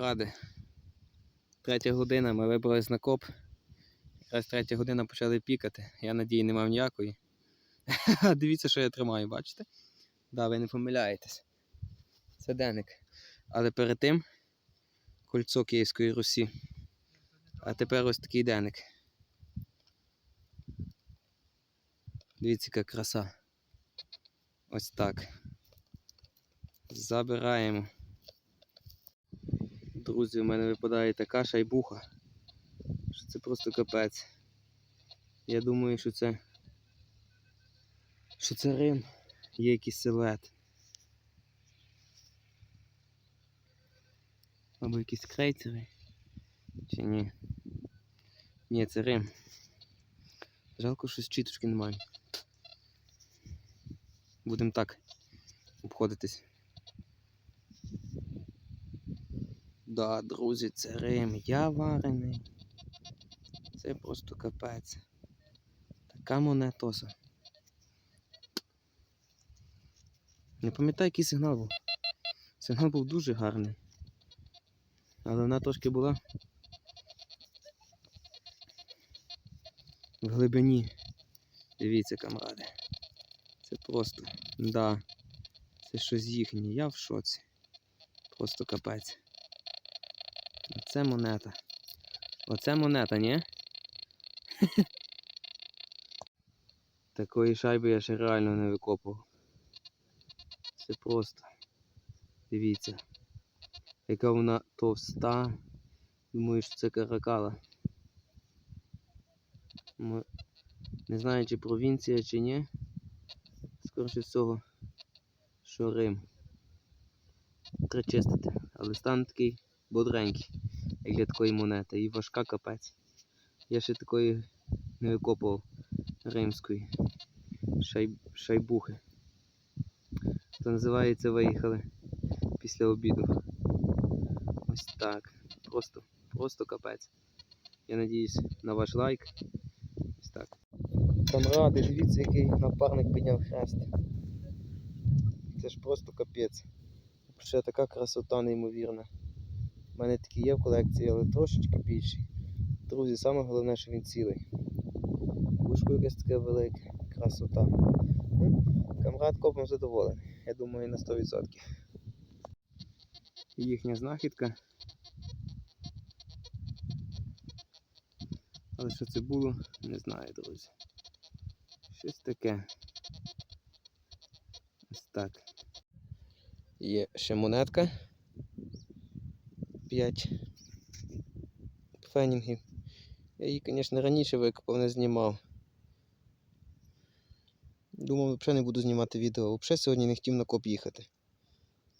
Камради. Третя година, ми вибрались на коп. Якраз третя година почали пікати. Я надії не мав ніякої. Дивіться, що я тримаю, бачите? Да, ви не помиляєтесь. Це деник. Але перед тим кольцо Київської Русі. А тепер ось такий деник. Дивіться, яка краса. Ось так. Забираємо. Друзі, у мене випадає така шайбуха, що це просто капець. Я думаю, що це. Що це Рим. Є якийсь силует. Або якісь крейцери. Чи ні? Ні, це Рим. Жалко, що чіточки немає. Будемо так обходитись. Да, друзі, це Рим. Я варений. Це просто капець. Така монетоса. Не пам'ятаю, який сигнал був. Сигнал був дуже гарний. Але вона трошки була в глибині. Дивіться, камради. Це просто. Да. Це щось їхнє. Я в шоці. Просто капець. Оце монета. Оце монета, ні? Такої шайби я ще реально не викопував. Це просто. Дивіться. Яка вона товста. Думаю, що це каракала. Не знаю, чи провінція, чи ні. Скоріше всього, що Рим. Треба чистити. Але стан такий бодренький, як для такої монети. І важка капець. Я ще такої не викопував римської шай... шайбухи. Це називається виїхали після обіду. Ось так. Просто, просто капець. Я надіюсь на ваш лайк. Ось так. Камради, дивіться, який напарник підняв хрест. Це ж просто капець. Ще така красота неймовірна. У мене такі є в колекції, але трошечки більші. Друзі, саме головне, що він цілий. Вушко якесь таке велике, красота. Ну, Камрад копом задоволений. Я думаю, на 100%. Їхня знахідка. Але що це було, не знаю, друзі. Щось таке. Ось так. Є ще монетка. 5 фенінгів. Я її, звісно, раніше викопав, не знімав. Думав, взагалі не буду знімати відео. Взагалі сьогодні не хотів на коп їхати.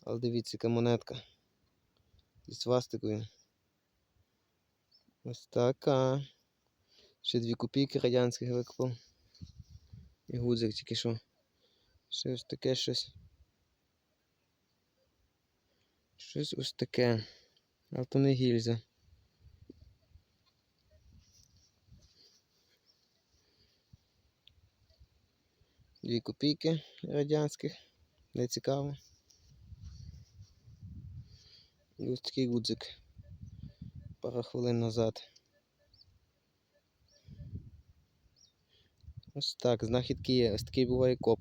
Але дивіться, яка монетка. Зі свастикою. Ось така. Ще дві копійки радянських викопав. І гудзик тільки що. Ще ось таке щось. Щось ось таке. А то не гільза. Дві копійки радянських. Не цікаво. І ось такий гудзик. Пару хвилин назад. Ось так, знахідки є. Ось такий буває коп.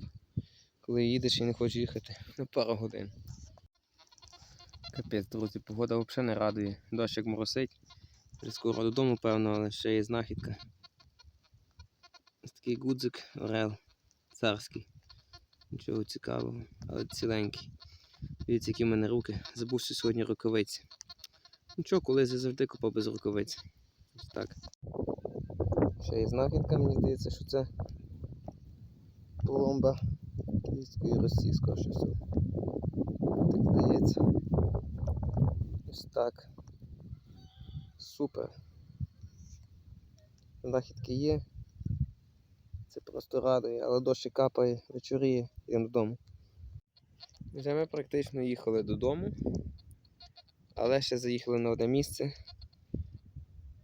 Коли їдеш і не хочеш їхати на пару годин. Капець, друзі, погода взагалі не радує. Дощик моросить. Вже скоро додому, певно, але ще є знахідка. Ось такий гудзик, орел. Царський. Нічого цікавого, але ціленький. Дивіться, які в мене руки. Забув сьогодні рукавиці. Нічого, колись я завжди купав без рукавиць. Ось так. Ще є знахідка, мені здається, що це пломба Київської скоріше всього. Так здається. Ось так. Супер. Знахідки є. Це просто радує, але дощ і капає, вечоріє, йдемо додому. Вже ми практично їхали додому, але ще заїхали на одне місце.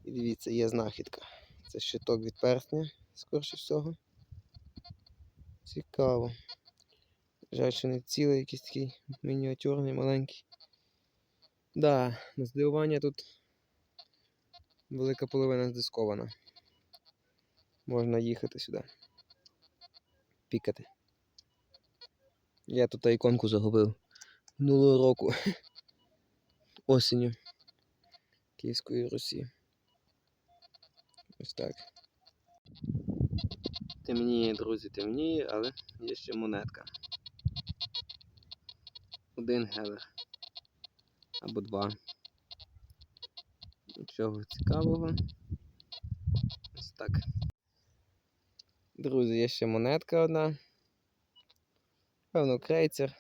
І дивіться, є знахідка. Це щиток від перстня, скоріше всього. Цікаво. Жаль, що не цілий, якийсь такий мініатюрний, маленький. Да, на здивування тут велика половина здискована. Можна їхати сюди. Пікати. Я тут іконку загубив минулого року. Осінню Київської Русі. Ось так. Темніє, друзі, темніє, але є ще монетка. Один гелер. Або два. Нічого цікавого. Ось так. Друзі, є ще монетка одна. Певно, крейцер.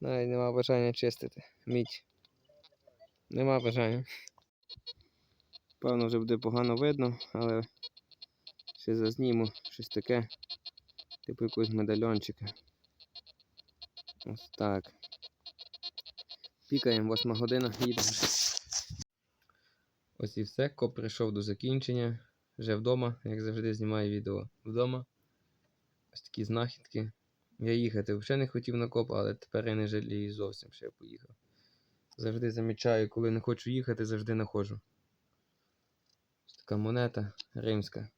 Навіть нема бажання чистити. Мідь. Нема бажання. Певно, вже буде погано видно, але ще зазніму щось таке. Типу якогось медальончика. Ось так. Пікаємо, восьма година, їдемо. Ось і все. Коп прийшов до закінчення. Вже вдома, як завжди, знімаю відео вдома. Ось такі знахідки. Я їхати взагалі не хотів на коп, але тепер я не жалію зовсім, що я поїхав. Завжди замічаю, коли не хочу їхати, завжди знаходжу. Ось така монета римська.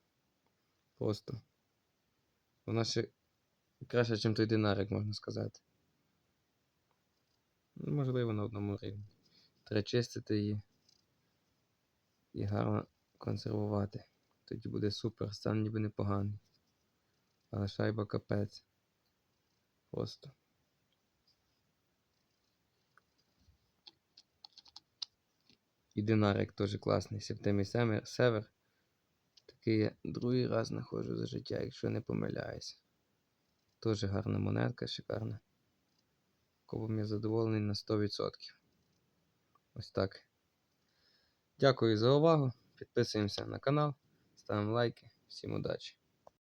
Просто. Вона ще краще, ніж той динарик, можна сказати. Можливо, на одному рівні. Треба чистити її і гарно консервувати. Тоді буде супер, стан ніби непоганий. Але шайба капець. Просто. І динарик теж класний. Септемій Север. Такий я другий раз знаходжу за життя, якщо не помиляюсь. Теж гарна монетка, шикарна. Кобом я задоволений на 100%. Ось так. Дякую за увагу. Підписуємося на канал, ставимо лайки. Всім удачі!